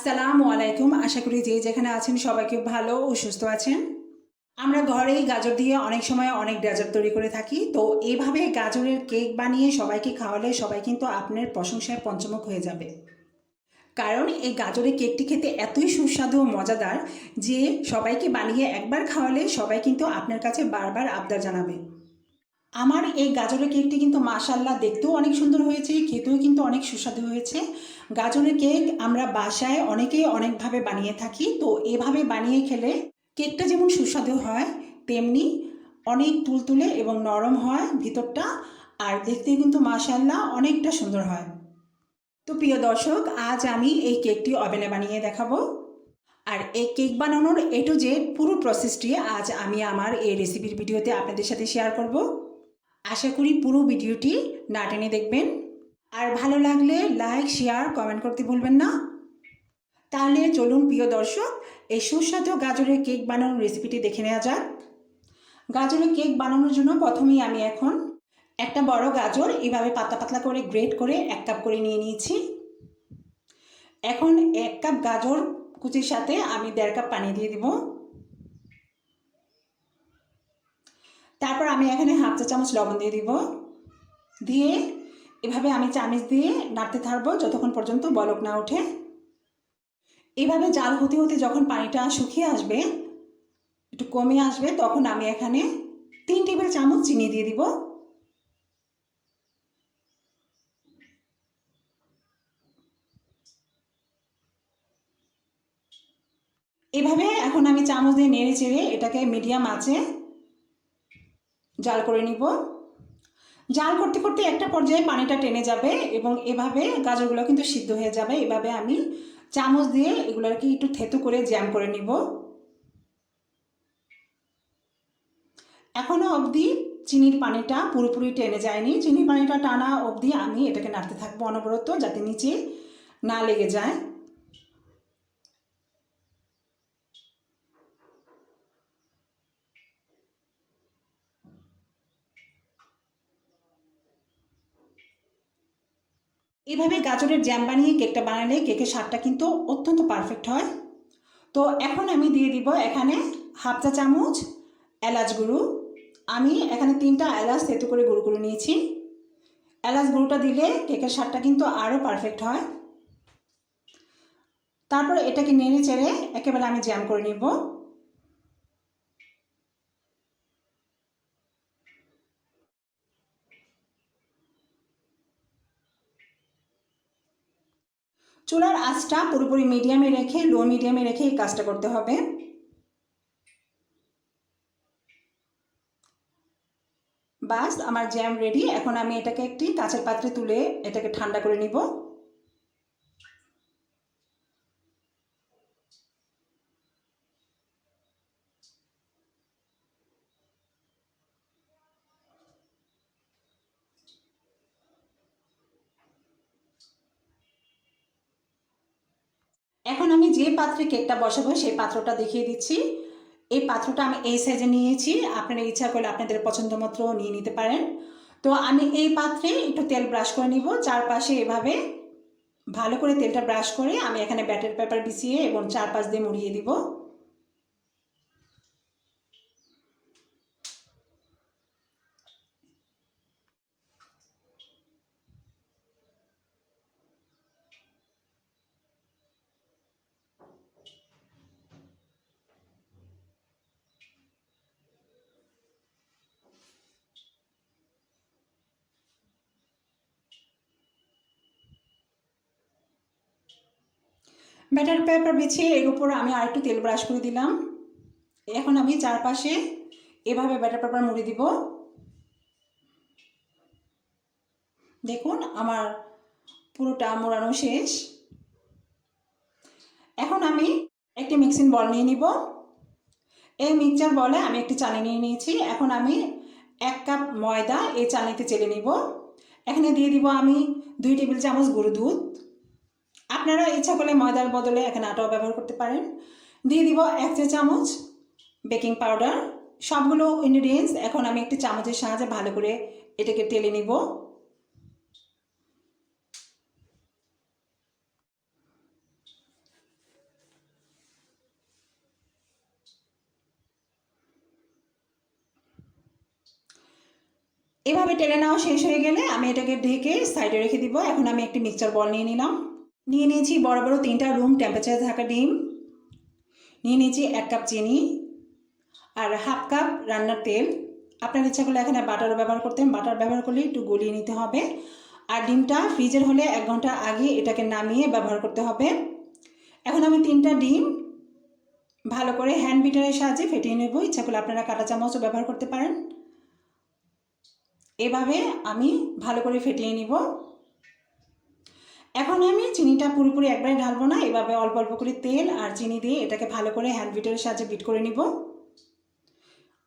আসসালামু আলাইকুম। আশা করি যে যেখানে আছেন সবাইকে ভালো ও সুস্থ আছেন। আমরা ঘরেই গাজর দিয়ে অনেক সময় অনেক ডেজার্ট তৈরি করে থাকি। তো এইভাবে গাজরের কেক বানিয়ে সবাইকে খাওয়ালে সবাই কিন্তু আপনার প্রশংসায় পঞ্চমুখ হয়ে যাবে। কারণ এই গাজরের কেকটি খেতে এতই সুস্বাদু ও মজাদার যে সবাইকে বানিয়ে একবার খাওয়ালে সবাই কিন্তু আপনার কাছে বারবার আবদার জানাবে। আমার এই গাজরের কেকটি কিন্তু মাশাল্লাহ দেখতেও অনেক সুন্দর হয়েছে, খেতেও কিন্তু অনেক সুস্বাদু হয়েছে। গাজরের কেক আমরা বাসায় অনেকেই অনেকভাবে বানিয়ে থাকি, তো এভাবে বানিয়ে খেলে কেকটা যেমন সুস্বাদু হয়, তেমনি অনেক তুলতুলে এবং নরম হয় ভিতরটা, আর দেখতে কিন্তু মাশাল্লাহ অনেকটা সুন্দর হয়। তো প্রিয় দর্শক, আজ আমি এই কেকটি ওভেনে বানিয়ে দেখাবো। আর এই কেক বানানোর এ টু জেড পুরো প্রসেসটি আজ আমি আমার এই রেসিপির ভিডিওতে আপনাদের সাথে শেয়ার করব। আশা করি পুরো ভিডিওটি না টেনে দেখবেন। আর ভালো লাগলে লাইক, শেয়ার, কমেন্ট করতে ভুলবেন না। তাহলে চলুন প্রিয় দর্শক, এই সুস্বাদু গাজরের কেক বানানোর রেসিপিটি দেখে নেওয়া যাক। গাজরের কেক বানানোর জন্য প্রথমেই আমি এখন একটা বড় গাজর এভাবে পাতলা পাতলা করে গ্রেট করে এক কাপ করে নিয়ে নিয়েছি। এখন এক কাপ গাজর কুচির সাথে আমি দেড় কাপ পানি দিয়ে দিব। তারপর আমি এখানে হাফ চা চামচ লবণ দিয়ে দিব। দিয়ে এভাবে আমি চামচ দিয়ে নাড়তে থাকব যতক্ষণ পর্যন্ত বলক না ওঠে। এভাবে জাল হতে হতে যখন পানিটা শুকিয়ে আসবে, একটু কমে আসবে, তখন আমি এখানে তিন টেবিল চামচ চিনি দিয়ে দিব। এভাবে এখন আমি চামচ দিয়ে নেড়ে চেড়ে এটাকে মিডিয়াম আছে জাল করে নিব। জাল করতে করতে একটা পর্যায়ে পানিটা টেনে যাবে এবং এভাবে গাজরগুলো কিন্তু সিদ্ধ হয়ে যাবে। এভাবে আমি চামচ দিয়ে এগুলোকে একটু থেতু করে জ্যাম করে নিব। এখনও অবধি চিনির পানিটা পুরোপুরি টেনে যায়নি। চিনির পানিটা টানা অবধি আমি এটাকে নাড়তে থাকব অনবরত যাতে নিচে না লেগে যায়। এভাবে গাজরের জ্যাম বানিয়ে কেকটা বানালে কেকের স্বাদটা কিন্তু অত্যন্ত পারফেক্ট হয়। তো এখন আমি দিয়ে দিব এখানে হাফ চা চামচ এলাচ গুঁড়ো। আমি এখানে তিনটা এলাচ তেতু করে গুঁড়ো করে নিয়েছি। এলাচ গুঁড়োটা দিলে কেকের স্বাদটা কিন্তু আরও পারফেক্ট হয়। তারপর এটাকে নেড়ে চেড়ে একেবারে আমি জ্যাম করে নিব। চুলার আঁচটা পুরোপুরি মিডিয়ামে রেখে লো মিডিয়ামে রেখে এই কাজটা করতে হবে। বাস, আমার জ্যাম রেডি এখন আমি এটাকে একটি কাঁচের পাত্রে তুলে এটাকে ঠান্ডা করে নিব এখন আমি যে পাত্রে কেকটা বসাবো, সেই পাত্রটা দেখিয়ে দিচ্ছি। এই পাত্রটা আমি এই সাইজে নিয়েছি, আপনারা ইচ্ছা করলে আপনাদের পছন্দ মতো নিয়ে নিতে পারেন। তো আমি এই পাত্রে একটু তেল ব্রাশ করে নিব, চারপাশে এভাবে ভালো করে তেলটা ব্রাশ করে আমি এখানে ব্যাটার পেপার বিছিয়ে এবং চারপাশ দিয়ে মুড়িয়ে দিব। ব্যাটার পেপার বিছিয়ে এর উপর আমি আর একটু তেল ব্রাশ করে দিলাম। এখন আমি চারপাশে এভাবে ব্যাটার পেপার মুড়ে দিব। দেখুন, আমার পুরোটা মোড়ানো শেষ। এখন আমি একটি মিক্সিং বল নিয়ে নিব। এই মিক্সচার বলে আমি একটি চানি নিয়ে নিয়েছি। এখন আমি এক কাপ ময়দা এই চানিতে চেলে নিব। এখানে দিয়ে দিব আমি দুই টেবিল চামচ গরু দুধ। আপনারা ইচ্ছা করলে ময়দার বদলে এখানে আটাও ব্যবহার করতে পারেন। দিয়ে দিব এক চা চামচ বেকিং পাউডার। সবগুলো ইনগ্রিডিয়েন্টস এখন আমি একটি চামচের সাহায্যে ভালো করে এটাকে টেলে নিব। এভাবে টেলে নেওয়া শেষ হয়ে গেলে আমি এটাকে ঢেকে সাইডে রেখে দিব। এখন আমি একটি মিক্সচার বল নিয়ে নিলাম। নিয়ে নিয়েছি বড় বড় তিনটা রুম টেম্পারেচারে থাকা ডিম। নিয়ে নিয়েছি এক কাপ চিনি আর হাফ কাপ রান্নার তেল। আপনার ইচ্ছা করলে এখানে বাটারও ব্যবহার করতেন বাটার ব্যবহার করলে একটু গলিয়ে নিতে হবে। আর ডিমটা ফ্রিজের হলে এক ঘণ্টা আগে এটাকে নামিয়ে ব্যবহার করতে হবে। এখন আমি তিনটা ডিম ভালো করে হ্যান্ড বিটারের সাহায্যে ফেটিয়ে নেব। ইচ্ছা করলে আপনারা কাঁটা চামচও ব্যবহার করতে পারেন। এভাবে আমি ভালো করে ফেটিয়ে নিব। এখন আমি চিনিটা পুরোপুরি একবারে ঢালবো না, এভাবে অল্প অল্প করে তেল আর চিনি দিয়ে এটাকে ভালো করে হ্যান্ড বিটারের সাহায্যে বিট করে নিব।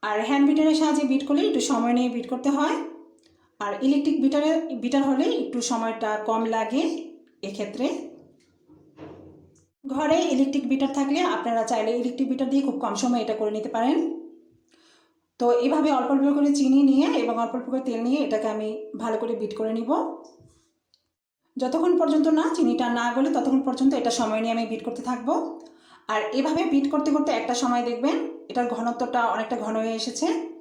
আর হ্যান্ড বিটারের সাহায্যে বিট করলে একটু সময় নিয়ে বিট করতে হয়। আর ইলেকট্রিক বিটারে বিটার হলে একটু সময়টা কম লাগে এক্ষেত্রে। ঘরে ইলেকট্রিক বিটার থাকলে আপনারা চাইলে ইলেকট্রিক বিটার দিয়ে খুব কম সময় এটা করে নিতে পারেন। তো এভাবে অল্প অল্প করে চিনি নিয়ে এবং অল্প অল্প করে তেল নিয়ে এটাকে আমি ভালো করে বিট করে নিব। যতক্ষণ পর্যন্ত না চিনিটা না গলে ততক্ষণ পর্যন্ত এটা সময় নিয়ে আমি বিট করতে থাকব। আর এভাবে বিট করতে করতে একটা সময় দেখবেন, এটার ঘনত্বটা অনেকটা ঘন হয়ে এসেছে।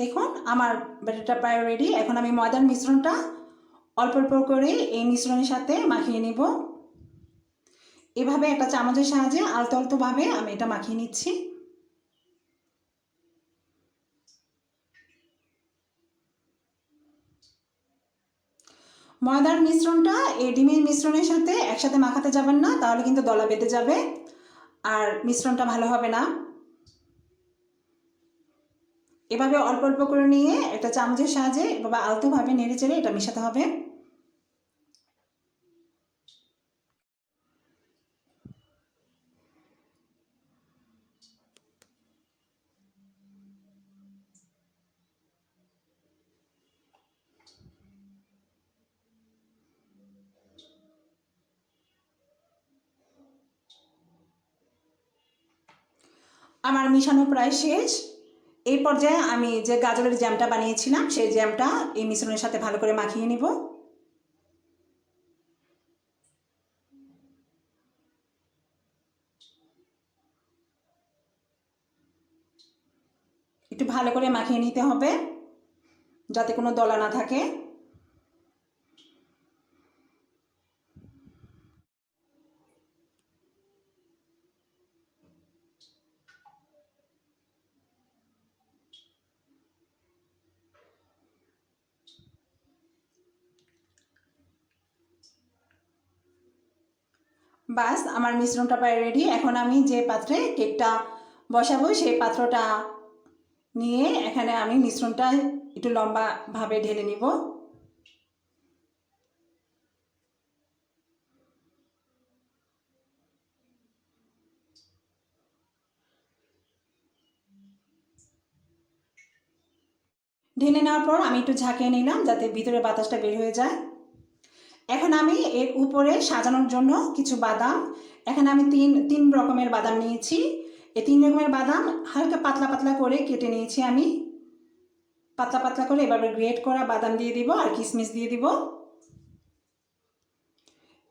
দেখুন, আমার ব্যাটারটা প্রায় রেডি এখন আমি ময়দার মিশ্রণটা অল্প অল্প করে এই মিশ্রণের সাথে মাখিয়ে নেব। এভাবে একটা চামচের সাহায্যে আলতো আলতোভাবে আমি এটা মাখিয়ে নিচ্ছি। ময়দার মিশ্রণটা এই ডিমের মিশ্রণের সাথে একসাথে মাখাতে যাবেন না, তাহলে কিন্তু দলা বেঁধে যাবে। আর মিশ্রণটা ভালো হবে না। এভাবে অল্প অল্প করে নিয়ে একটা চামচের সাহায্যে এভাবে আলতোভাবে নেড়ে চেড়ে এটা মেশাতে হবে। আমার মিশানো প্রায় শেষ। এই পর্যায়ে আমি যে গাজরের জ্যামটা বানিয়েছিলাম, সেই জ্যামটা এই মিশ্রণের সাথে ভালো করে মাখিয়ে নিব। একটু ভালো করে মাখিয়ে নিতে হবে, যাতে কোনো দলা না থাকে। বাস, আমার মিশ্রণটা প্রায় রেডি এখন আমি যে পাত্রে কেকটা বসাবো, সেই পাত্রটা নিয়ে এখানে আমি মিশ্রণটা একটু লম্বাভাবে ঢেলে নিব। ঢেলে নেওয়ার পর আমি একটু ঝাঁকিয়ে নিলাম যাতে ভিতরে বাতাসটা বের হয়ে যায়। এখন আমি এর উপরে সাজানোর জন্য কিছু বাদাম, এখানে আমি তিন তিন রকমের বাদাম নিয়েছি। এই তিন রকমের বাদাম হালকা পাতলা পাতলা করে কেটে নিয়েছি আমি। পাতলা পাতলা করে এভাবে গ্রেট করা বাদাম দিয়ে দিব আর কিশমিশ দিয়ে দিব।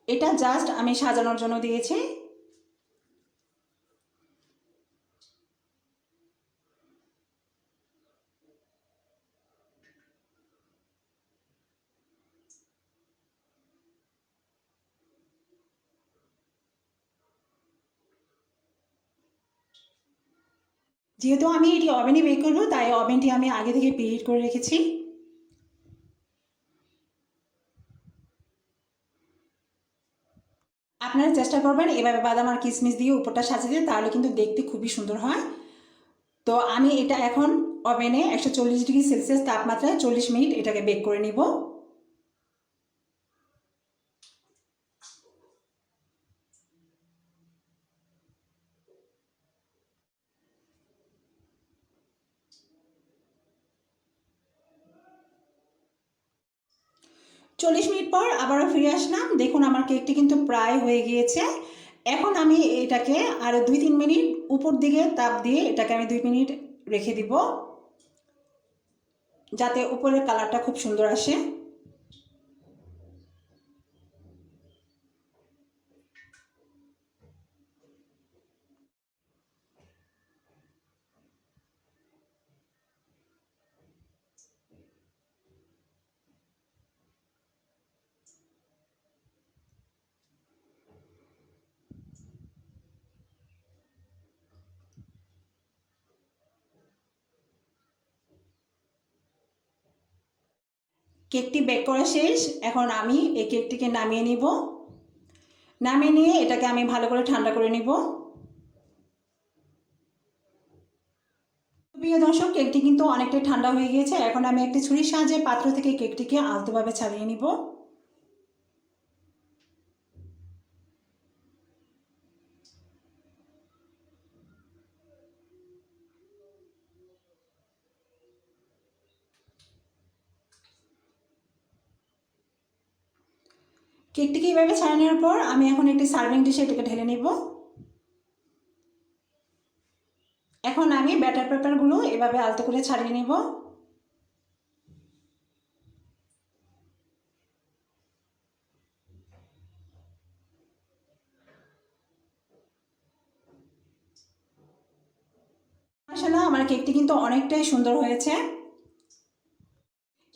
এটা জাস্ট আমি সাজানোর জন্য দিয়েছি। যেহেতু আমি এটি ওভেনে বেক করব, তাই ওভেনটি আমি আগে থেকে প্রিহিট করে রেখেছি। আপনারা চেষ্টা করবেন এভাবে বাদাম আর কিশমিশ দিয়ে উপরটা সাজিয়ে তাহলে কিন্তু দেখতে খুবই সুন্দর হয়। তো আমি এটা এখন ওভেনে একশো চল্লিশ ডিগ্রি সেলসিয়াস তাপমাত্রায় চল্লিশ মিনিট এটাকে বেক করে নিব। চল্লিশ মিনিট পর আবারও ফিরে আসলাম। দেখুন, আমার কেকটি কিন্তু প্রায় হয়ে গিয়েছে। এখন আমি এটাকে আরও দুই তিন মিনিট উপর দিকে তাপ দিয়ে এটাকে আমি দুই মিনিট রেখে দিব, যাতে উপরের কালারটা খুব সুন্দর আসে। কেকটি বেক করা শেষ, এখন আমি এই কেকটিকে নামিয়ে নিব। নামিয়ে নিয়ে এটাকে আমি ভালো করে ঠান্ডা করে নিব। প্রিয় দর্শক, কেকটি কিন্তু অনেকটাই ঠান্ডা হয়ে গিয়েছে। এখন আমি একটি ছুরির সাহায্যে পাত্র থেকে কেকটিকে আলতোভাবে ছাড়িয়ে নিব। কেকটিকে এইভাবে ছাড়া নেওয়ার পর আমি এখন একটি সার্ভিং ডিশে এটাকে ঢেলে নিব। এখন আমি ব্যাটার পেপারগুলো এভাবে আলতো করে ছাড়িয়ে নিব। আমার কেকটি কিন্তু অনেকটাই সুন্দর হয়েছে।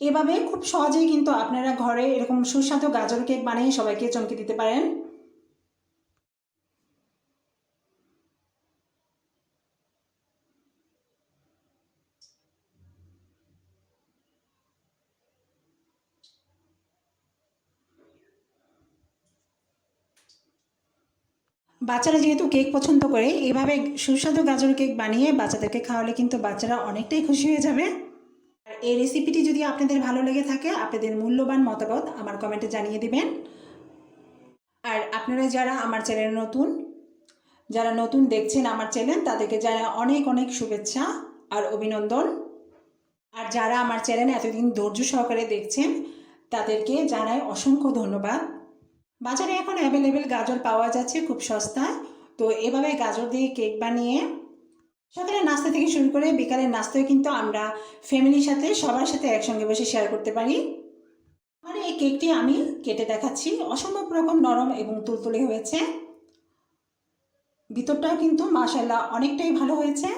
এভাবে খুব সহজেই কিন্তু আপনারা ঘরে এরকম সুস্বাদু গাজর কেক বানিয়ে সবাইকে চমকে দিতে পারেন। বাচ্চারা যেহেতু কেক পছন্দ করে, এভাবে সুস্বাদু গাজর কেক বানিয়ে বাচ্চাদেরকে খাওয়ালে কিন্তু বাচ্চারা অনেকটাই খুশি হয়ে যাবে। এই রেসিপিটি যদি আপনাদের ভালো লেগে থাকে, আপনাদের মূল্যবান মতামত আমার কমেন্টে জানিয়ে দিবেন। আর আপনারা যারা আমার চ্যানেল নতুন, যারা নতুন দেখছেন আমার চ্যানেল তাদেরকে যারা অনেক অনেক শুভেচ্ছা আর অভিনন্দন। আর যারা আমার চ্যানেল এতদিন ধৈর্য সহকারে দেখছেন, তাদেরকে জানাই অসংখ্য ধন্যবাদ। বাজারে এখন অ্যাভেলেবেল গাজর পাওয়া যাচ্ছে খুব সস্তায়। তো এভাবে গাজর দিয়ে কেক বানিয়ে সকালে নাস্তা থেকে শুরু করে বিকালের নাস্তায় কিন্তু আমরা ফ্যামিলির সাথে, সবার সাথে একসঙ্গে বসে শেয়ার করতে পারি। আমার এই কেকটি আমি কেটে দেখাচ্ছি। অসম্ভব রকম নরম এবং তুলতুলে হয়েছে। ভিতরটাও কিন্তু মাসাল্লাহ অনেকটাই ভালো হয়েছে।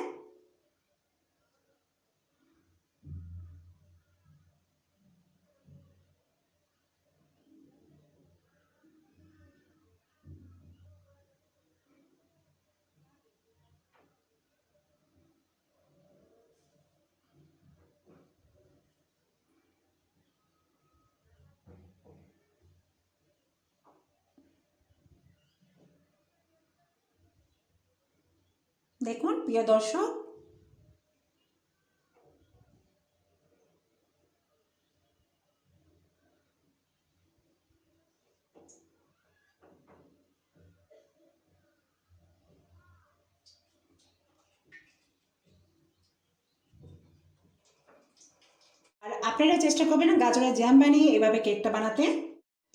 দেখুন, প্রিয় দর্শক। আর আপনারা চেষ্টা করবেন গাজরের জ্যাম বানিয়ে এভাবে কেকটা বানাতে।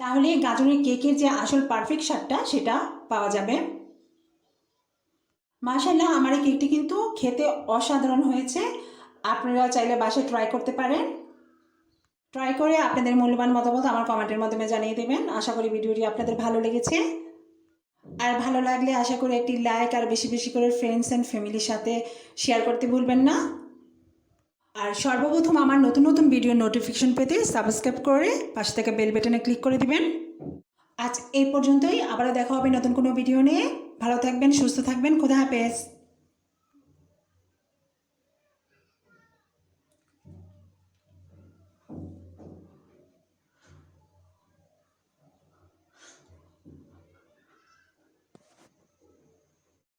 তাহলে গাজরের কেকের যে আসল পারফেক্ট স্বাদটা, সেটা পাওয়া যাবে। মাশাল্লাহ আমার এই কেকটি কিন্তু খেতে অসাধারণ হয়েছে। আপনারা চাইলে বাসায় ট্রাই করতে পারেন। ট্রাই করে আপনাদের মূল্যবান মতামত আমার কমেন্টের মাধ্যমে জানিয়ে দেবেন। আশা করি ভিডিওটি আপনাদের ভালো লেগেছে। আর ভালো লাগলে আশা করি একটি লাইক আর বেশি বেশি করে ফ্রেন্ডস অ্যান্ড ফ্যামিলির সাথে শেয়ার করতে ভুলবেন না। আর সর্বপ্রথম আমার নতুন নতুন ভিডিও নোটিফিকেশন পেতে সাবস্ক্রাইব করে পাশে থেকে বেল বাটনে ক্লিক করে দিবেন। আজ এই পর্যন্তই। আবারও দেখা হবে নতুন কোনো ভিডিও নিয়ে। ভালো থাকবেন, সুস্থ থাকবেন। খোদা হাফেজ।